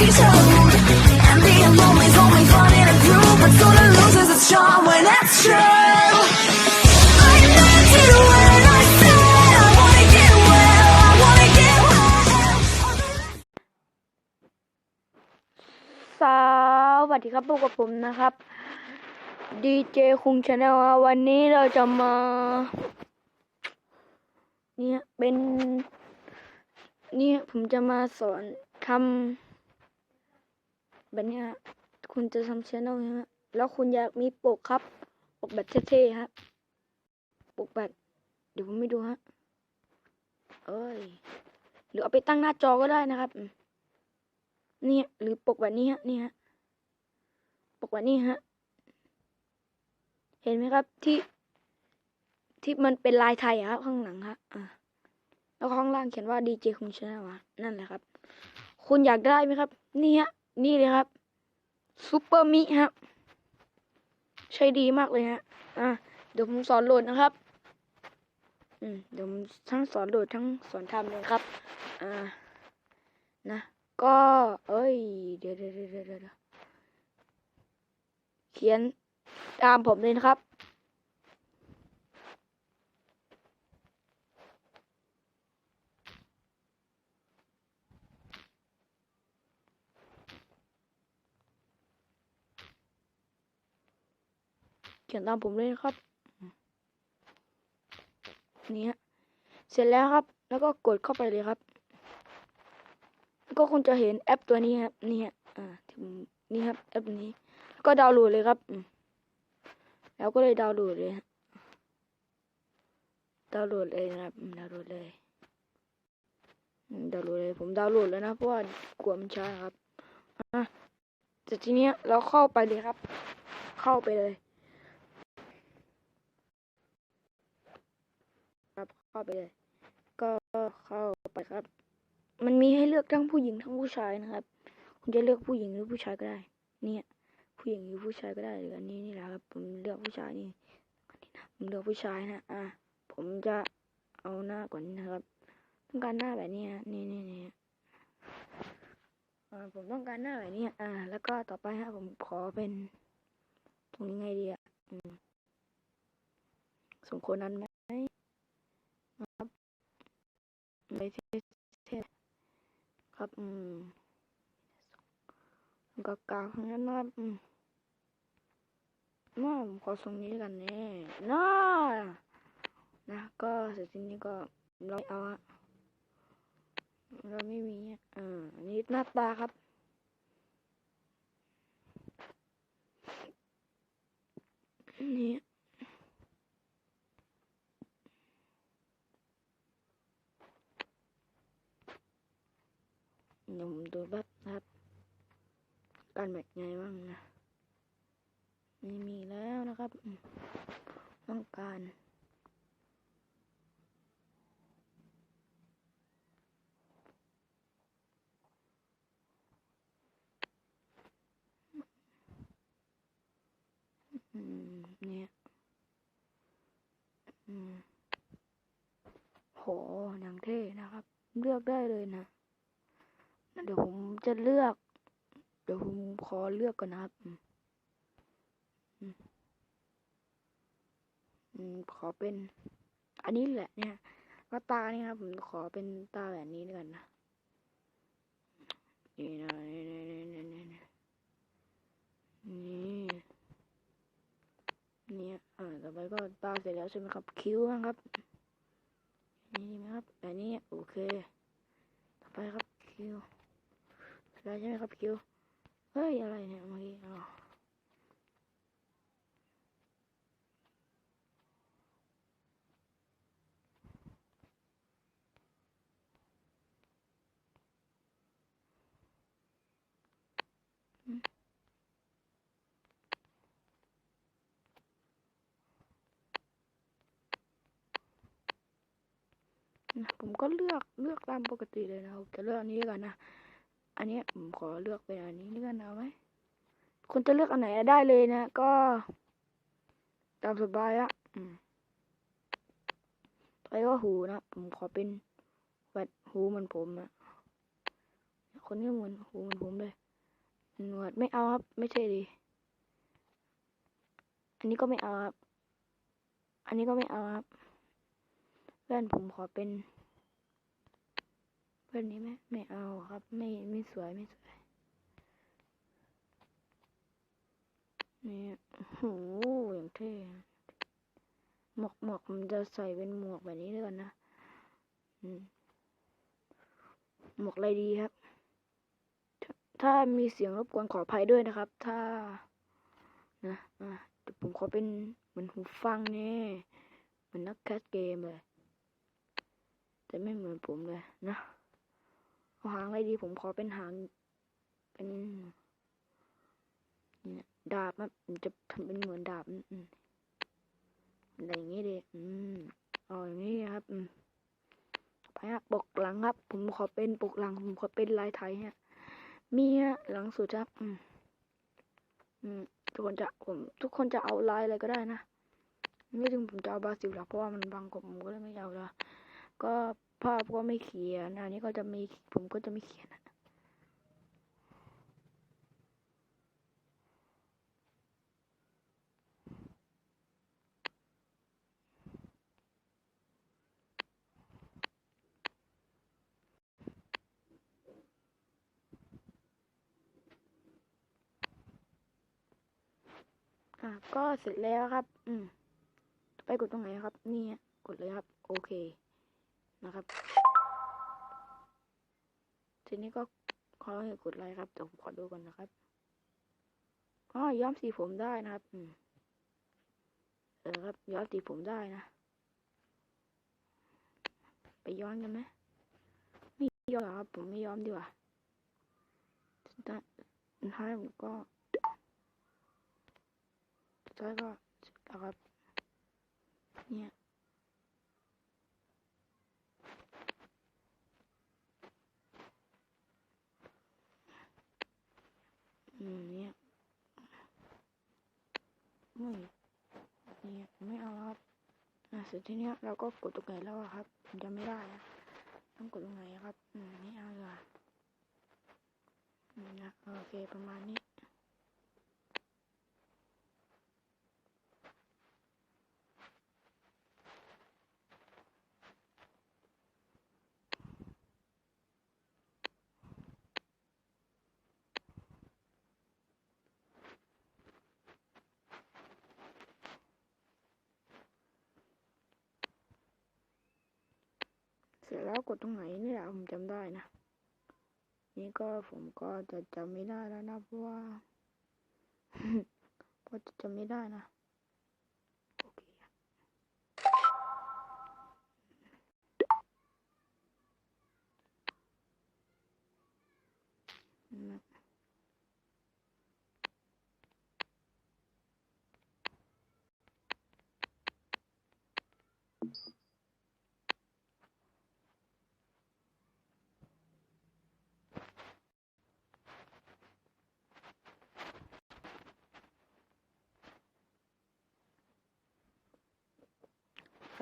สวัสดีครับพบกับผมนะครับดีเจคุงชาแนลวันนี้เราจะมา เนี่ยเป็น เนี่ยผมจะมาสอนทำ แบบนี้ยคุณจะทำชแนลนะฮะ แล้วคุณอยากมีปกครับ ปกแบบเท่ๆครับปกแบบ เดี๋ยวผมไม่ดูฮะ เอ้ย หรือเอาไปตั้งหน้าจอก็ได้นะครับเนี่ยหรือปกแบบนี้ฮะ นี่ฮะ ปกแบบนี้ฮะ เห็นไหมครับที่ ที่มันเป็นลายไทยครับข้างหลังครับอ่าแล้วข้างล่างเขียนว่าดีเจคุงชนะวะนั่นแหละครับ คุณอยากได้ไหมครับ นี่ฮะ นี่เลยครับซูเปอร์มิครับใช้ดีมากเลยฮะอะเดี๋ยวผมสอนโหลดนะครับ อืมเดี๋ยวผมทั้งสอนโหลดทั้งสอนทำเลยครับอ่านะ ก็ เอ้ย เดี๋ยวเดี๋ยวเดี๋ยวเดี๋ยวเขียนตามผมเลยนะครับ เขียนตามผมเลยนะครับ นี่ฮะ เสร็จแล้วครับ แล้วก็กดเข้าไปเลยครับ แล้วก็คุณจะเห็นแอปตัวนี้ครับ นี่ฮะ อ่าที่ผมนี่ครับ แอปนี้ แล้วก็ดาวน์โหลดเลยครับ แล้วก็เลยดาวน์โหลดเลยดาวน์โหลดเลยนะครับ ดาวน์โหลดเลย ดาวน์โหลดเลย ผมดาวน์โหลดแล้วนะ เพราะว่ากลัวมันช้าครับ อะแต่ทีเนี้ยเราเข้าไปเลยครับ เข้าไปเลย ครับ เข้าไปเลย ก็เข้าไปครับ มันมีให้เลือกทั้งผู้หญิงทั้งผู้ชายนะครับ คุณจะเลือกผู้หญิงหรือผู้ชายก็ได้ เนี่ย ผู้หญิงหรือผู้ชายก็ได้หรืออันนี้นี่แหละครับ ผมเลือกผู้ชายนี่อันนี้นะผมเลือกผู้ชายนะ อะ ผมจะเอาหน้าก่อนนะครับ ต้องการหน้าแบบนี้ฮะนี่นี่นี่อ่าผมต้องการหน้าแบบนี้อ่า แล้วก็ต่อไปฮะผมขอเป็น ตรงนี้ไงดีอะอืมสมควรนั้นไหม ครับไม่เท่ครับ อืมก็กางนั้นนะครับอืมน่าผมขอส่งนี้กันแน่น่านะ ก็เสร็จทีนี้ก็เราเอาอะเราไม่มีอะอ่าอันนี้หน้าตาครับนี่ เดี๋ยวผมดูบบนะครับ การแบบไงบ้างนะ ไม่มีแล้วนะครับ ต้องการเนี่ยโหหนังเท่นะครับ เลือกได้เลยนะ เดี๋ยวผมจะเลือก เดี๋ยวผมขอเลือกก่อนนะครับขอเป็น อันนี้แหละ เนี่ยก็ตานี่ครับผมขอเป็นตาแบบนี้ด้วยกันนะนี่นะนี่นี่นี่นี่นี่นี่เนี่ยเออต่อไปก็ตาเสร็จแล้วใช่ไหมครับ คิ้วครับ นี่ไหมครับแบบนี้โอเค ต่อไปครับคิ้ว เสร็จแล้ใช่ไหมครับคิว เฮ้ย อะไรเนี่ยเมื่อกี้อ๋อผมก็เลือกเลือกตามปกติเลยนะครับจะเลือกอันนี้ก่อนนะ อันนี้ผมขอเลือกเป็นอันนี้นี่กันเอาไหมคุณจะเลือกอันไหนได้เลยนะ ก็ ตามสบายอะอืมไปก็หูนะผมขอเป็นแวดหูเหมันผมอะคนนี้เหมือนโหเหมือนผมเลยหนวดไม่เอาครับ ไม่ใช่ดีอันนี้ก็ไม่เอาครับ อันนี้ก็ไม่เอาครับเพื่อนผมขอเป็น เพื่อนนี้ไหมไม่เอาครับ ไม่ไม่สวยไม่สวยนี่โอ้โหอย่างเท่หมวกหมวกมันจะใส่เป็นหมวกแบบนี้ด้วยกันนะหมวกอะไรดีครับ ถ้าถ้ามีเสียงรบกวนขออภัยด้วยนะครับ ถ้า นะอะเดี๋ยวผมขอเป็นเหมือนหูฟังเนี่ยเหมือนนักแคสเกมเลย แต่ไม่เหมือนผมเลยนะ เอาหางอะไรดีผมขอเป็นหางเป็นเนี่นะดาบนะผมจะทำเป็นเหมือนดาบอืมอะไรอย่างงี้ดิอืมเอาอย่างนี้ครับอืมไปฮะปกหลังครับ ผมขอเป็นปกหลัง ผมขอเป็นลายไทยฮะ มีฮะหลังสุดครับอืมอืมทุกคนจะผม ทุกคนจะเอาลายอะไรก็ได้นะไม่ถึงผมจะเอาบาซิลหรอกเพราะว่ามันบางกว่าผมก็เลยไม่เอาละก็ ภาพก็ไม่เขียนอันนี้ก็จะมีผมก็จะไม่เขียนอะอะก็เสร็จแล้วครับ อืม ไปกดตรงไหนครับ นี่กดเลยครับ โอเค นะครับ ทีนี้ก็ขอให้กดไลค์ครับเดี๋ยวผมขอดูก่อนนะครับอ๋อย้อมสีผมได้นะครับ อืมเออครับ ย้อมสีผมได้นะ ไปย้อนกันไหมไม่ย้อนหรอครับ ผมไม่ย้อมดีกว่าท้ายสุดท้ายผมก็ท้ายก็เสร็จแล้วครับ เนี่ย อืมเนี่ยไม่นี่ไม่เอาครับอะเสร็จทีเนี้ยเราก็กดตรงไหนแล้วครับผมจำไม่ได้นะต้องกดตรงไหนครับ อืมไม่เอาเลยว่ะอืมนะโอเคประมาณนี้ สร็จแล้วกดตรงไหนนี่แหละผมจำได้นะ นี่ก็ผมก็จะจำไม่ได้แล้วนะเพราะว่าก็จะจำไม่ได้นะโอเคนะ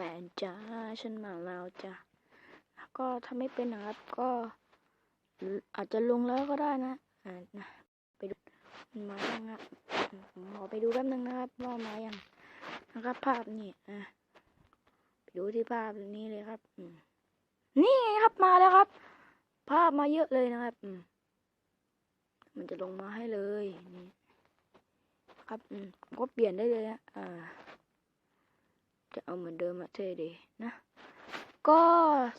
ฟนจ้าฉันมาแล้วจ้ะก็ถ้าไม่เป็นนะครับ ก็ อาจจะลงแล้วก็ได้นะอ่านะไปดูมันมายังอะผมขอไปดูแป๊บนึงนะครับว่ามายังนะครับ ภาพนี่อะไปดูที่ภาพนี้เลยครับ อืมนี่ครับมาแล้วครับ ภาพมาเยอะเลยนะครับ อืม มันจะลงมาให้เลยนี่ครับ อืมผมก็เปลี่ยนได้เลยนะอ่า จะเอาเหมือนเดิมอะเท่ดีนะ ก็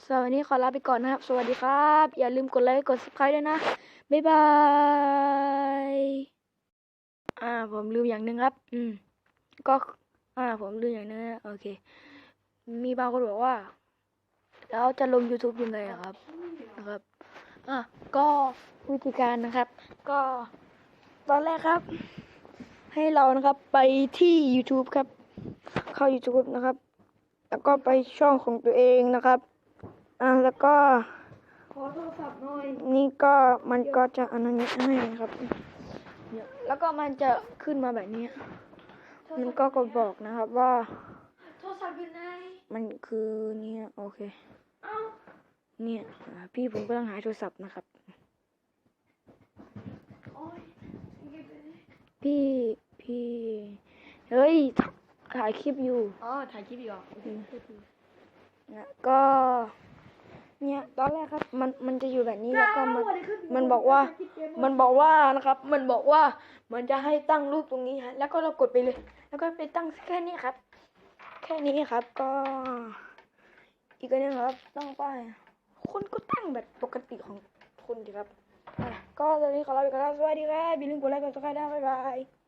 สำหรับวันนี้ขอลาไปก่อนนะครับ สวัสดีครับ อย่าลืมกดไลค์กด subscribe ด้วยนะ บ๊ายบาย อ่า ผมลืมอย่างหนึ่งครับ อืม ก็ อ่า ผมลืมอย่างนึงนะโอเค มีบางคนบอกว่า แล้วจะลง YouTube ยังไงครับ นะครับ อะ ก็วิธีการนะครับ ก็ตอนแรกครับ ให้เรานะครับไปที่ YouTube ครับ เข้า YouTube นะครับ แล้วก็ไปช่องของตัวเองนะครับ อ่าแล้วก็ขอโทรศัพท์หน่อยนี่ก็มันก็จะอนุญาตให้นะครับแล้วก็มันจะขึ้นมาแบบนี้ มันก็ก็บอกนะครับว่าโทรศัพท์อยู่ไหมันคือเนี่ยโอเคเนี่ยพี่ผมกำลังหาโทรศัพท์นะครับ พี่พี่เฮ้ย ถ่ายคลิปอยู่ อ๋อ ถ่ายคลิปอยู่เหรอโอเคโทษทีนะก็ เนี่ยตอนแรกครับ มันมันจะอยู่แบบนี้แล้วก็มันมันบอกว่า มันบอกว่านะครับ มันบอกว่ามันจะให้ตั้งรูปตรงนี้ฮะแล้วก็เรากดไปเลย แล้วก็ไปตั้งแค่นี้ครับ แค่นี้ครับ ก็ อีกอันหนึงครับ ตั้งป้ายคนก็ตั้งแบบปกติของคนดีครับอะก็ตอนนี้ขอลาไปก่อนครับสวัสดีครับอย่าลืมกดไลค์กดซับสไครต์ด้วยบ๊ายบาย